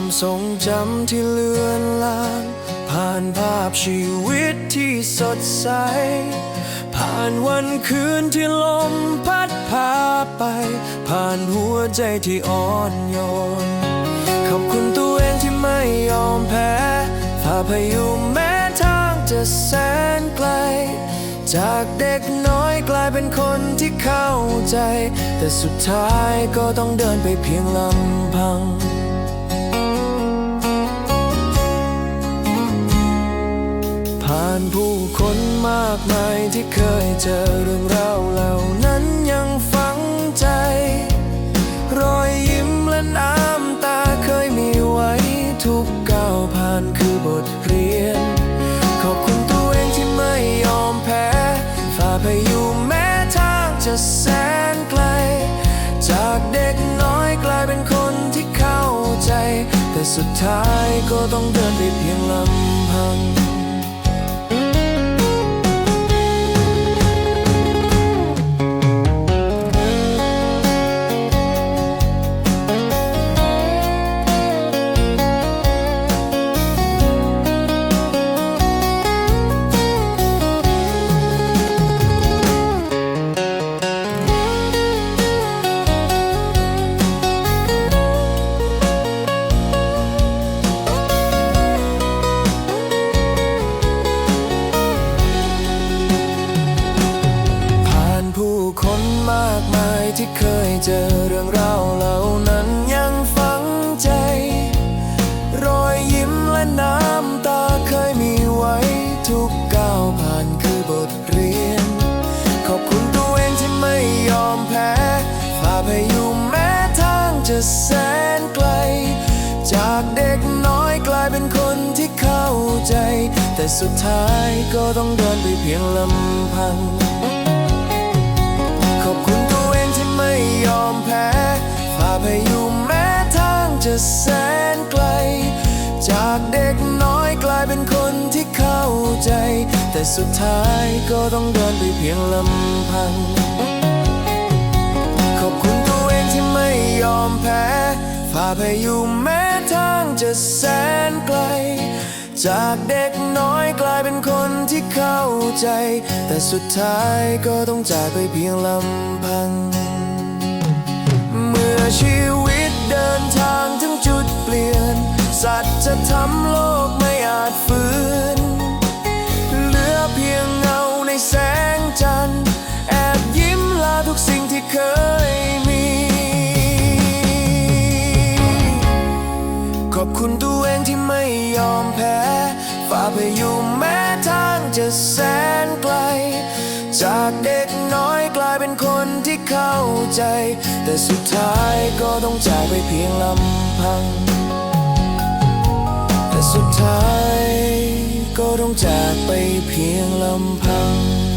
ความทรงจำที่เลือนลาง ผ่านภาพชีวิตที่สดใส ผ่านวันคืนที่ลมพัดพาไป ผ่านหัวใจที่อ่อนโยน ขอบคุณตัวเองที่ไม่ยอมแพ้ฝ่าพายุแม้ทางจะแสนไกล จากเด็กน้อยกลายเป็นคนที่เข้าใจ แต่สุดท้ายก็ต้องเดินไปเพียงลำพัง ผ่านผู้คนมากมายที่เคยเจอเรื่องราวเหล่านั้นยังฝังใจ รอยยิ้มและน้ำตาเคยมีไว้ทุกก้าวผ่านคือบทเรียน ขอบคุณตัวเองที่ไม่ยอมแพ้ฝ่าพายุแม้ทางจะแสนไกล จากเด็กน้อยกลายเป็นคนที่เข้าใจ แต่สุดท้ายก็ต้องเดินไปเพียงลำพัง มากมายที่เคยเจอเรื่องราวเหล่านั้นยังฝังใจ รอยยิ้มและน้ำตาเคยมีไว้ ทุกก้าวผ่านคือบทเรียน ขอบคุณตัวเองที่ไม่ยอมแพ้ฝ่าพายุแม้ทางจะแสนไกล จากเด็กน้อยกลายเป็นคนที่เข้าใจ แต่สุดท้ายก็ต้องเดินไปเพียงลำพัง ฝ่าพายุแม้ทางจะแสนไกล จากเด็กน้อยกลายเป็นคนที่เข้าใจ แต่สุดท้ายก็ต้องเดินไปเพียงลำพัง ขอบคุณตัวเองที่ไม่ยอมแพ้ฝ่าพายุแม้ทางจะแสนไกล จากเด็กน้อยกลายเป็นคนที่เข้าใจ แต่สุดท้ายก็ต้องจากไปเพียงลำพัง ที่เคยมี ขอบคุณตัวเองที่ไม่ยอมแพ้ฝ่าพายุแม้ทางจะแสนไกล จากเด็กน้อยกลายเป็นคนที่เข้าใจ แต่สุดท้ายก็ต้องจากไปเพียงลำพัง แต่สุดท้ายก็ต้องจากไปเพียงลำพัง